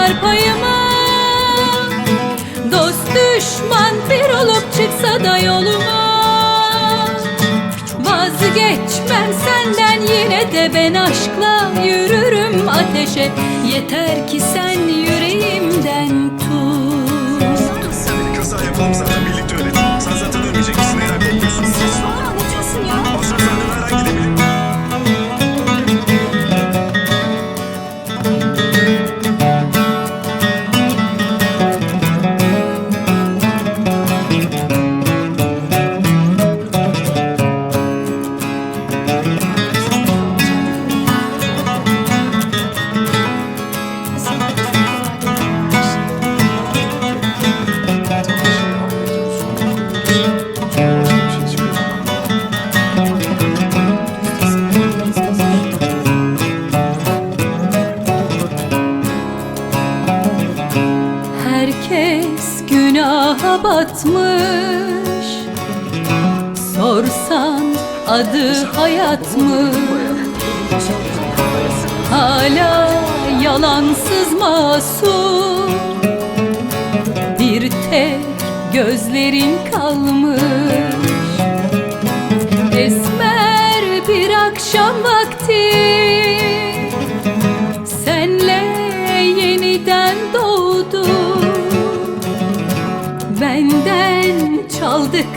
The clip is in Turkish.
yasalar payıma Dost düşman bir olup çıksa da yoluma. Vazgeçmem senden yine de ben aşkla yürürüm ateşe. Yeter ki sen yüreğimden Herkes günaha batmış. Sorsan adı hayat mı? Hala yalansız masum. Bir tek gözlerin kalmış. Esmer bir akşam vakti